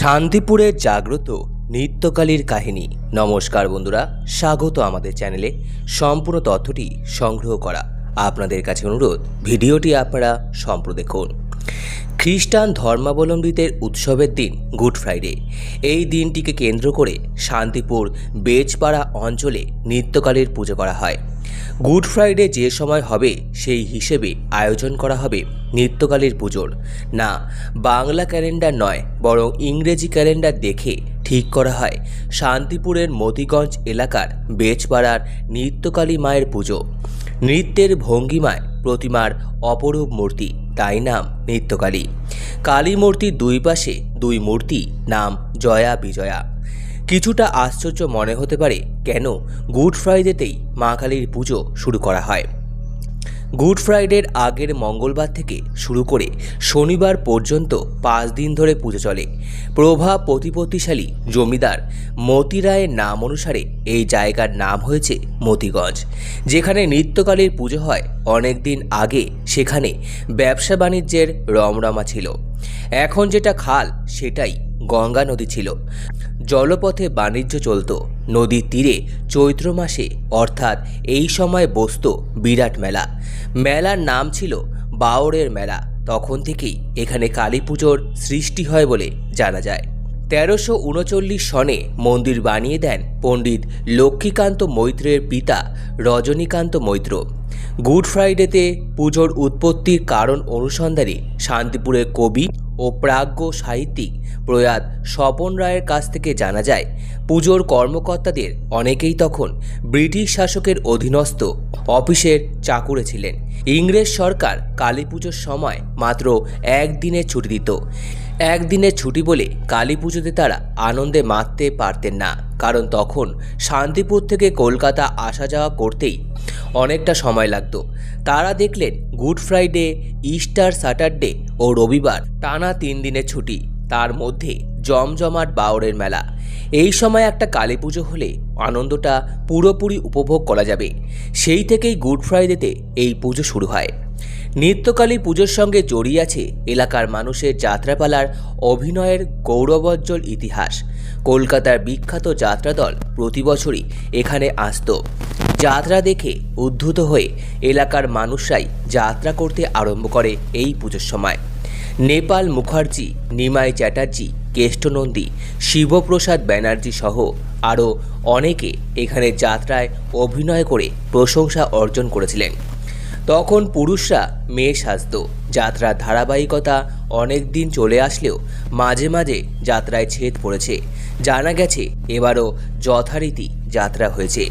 শান্তিপুরের জাগ্রত নৃত্যকালীর কাহিনী। নমস্কার বন্ধুরা, স্বাগত আমাদের চ্যানেলে। সম্পূর্ণ তথ্যটি সংগ্রহ করা আপনাদের কাছে অনুরোধ। ভিডিওটি আপনারা সম্প্র দেখুন। খ্রিস্টান ধর্মাবলম্বীদের উৎসবের দিন, গুড ফ্রাইডে। এই দিনটিকে কেন্দ্র করে শান্তিপুর বেজপাড়া অঞ্চলে নৃত্যকালীর পুজো করা হয়। গুড ফ্রাইডে যে সময় হবে, সেই হিসেবে আয়োজন করা হবে নৃত্যকালীর পুজোর। না, বাংলা ক্যালেন্ডার নয়, বরং ইংরেজি ক্যালেন্ডার দেখে ঠিক করা হয় শান্তিপুরের মতিগঞ্জ এলাকার বেজপাড়ার নৃত্যকালী মায়ের পুজো। নৃত্যের ভঙ্গিমায় প্রতিমার অপরূপ মূর্তি তাই নাম নৃত্যকালী। কালী মূর্তির দুই পাশে দুই মূর্তি, নাম জয়া বিজয়া। কিছুটা আশ্চর্য মনে হতে পারে কেন গুড ফ্রাইডেতেই মা কালীর পুজো শুরু করা হয়। গুড ফ্রাইডের আগের মঙ্গলবার থেকে শুরু করে শনিবার পর্যন্ত পাঁচ দিন ধরে পুজো চলে। প্রভা প্রতিপত্তিশালী জমিদার মতি রায়ের নাম অনুসারে এই জায়গার নাম হয়েছে মতিগঞ্জ। যেখানে নৃত্যকালীর পুজো হয় অনেক দিন আগে, সেখানে ব্যবসা বাণিজ্যের রমরমা ছিল। এখন যেটা খাল, সেটাই গঙ্গা নদী ছিল। জলপথে বাণিজ্য চলত। নদীর তীরে চৈত্র মাসে, অর্থাৎ এই সময় বসত বিরাট মেলা। মেলার নাম ছিল বাওরের মেলা। তখন থেকেই এখানে কালী পুজোর সৃষ্টি হয় বলে জানা যায়। তেরোশো উনচল্লিশ সনে মন্দির বানিয়ে দেন পণ্ডিত লক্ষ্মীকান্ত মৈত্রের পিতা রজনীকান্ত মৈত্র। গুড ফ্রাইডেতে পুজোর উৎপত্তির কারণ অনুসন্ধানে শান্তিপুরের কবি ও প্রাজ্ঞ সাহিত্যিক প্রয়াত স্বপন রায়ের কাছ থেকে জানা যায়, পুজোর কর্মকর্তাদের অনেকেই তখন ব্রিটিশ শাসকের অধীনস্থ অফিসের চাকুরে ছিলেন। ইংরেজ সরকার কালী পুজোর সময় মাত্র একদিনের ছুটি দিত। একদিনের ছুটি বলে কালী পুজোতে তারা আনন্দে মাততে পারতেন না। কারণ তখন শান্তিপুর থেকে কলকাতা আসা যাওয়া করতেই অনেকটা সময় লাগতো। তারা দেখলেন গুড ফ্রাইডে, ইস্টার স্যাটারডে ও রবিবার টানা তিন দিনের ছুটি, তার মধ্যে জমজমাট বাউরের মেলা। এই সময় একটা কালী পুজো হলে আনন্দটা পুরোপুরি উপভোগ করা যাবে। সেই থেকেই গুড ফ্রাইডেতে এই পুজো শুরু হয়। নিত্যকালী পুজোর সঙ্গে জড়িয়ে আছে এলাকার মানুষের যাত্রাপালার অভিনয়ের গৌরবজ্জ্বল ইতিহাস। কলকাতার বিখ্যাত যাত্রা দল প্রতি বছরই এখানে আসতো। যাত্রা দেখে উদ্ধূত হয়ে এলাকার মানুষরাই যাত্রা করতে আরম্ভ করে এই পুজোর সময়। নেপাল মুখার্জি, নিমাই চ্যাটার্জি কেষ্টনন্দী শিবপ্রসাদ ব্যানার্জি সহ আরও অনেকে এখানে যাত্রায় অভিনয় করে প্রশংসা অর্জন করেছিলেন। তখন পুরুষরা মেয়ে সাজত। যাত্রার ধারাবাহিকতা অনেক দিন চলে আসলেও মাঝে মাঝে যাত্রায় ছেদ পড়েছে। জানা গেছে, এবারও যথারীতি যাত্রা হয়েছে।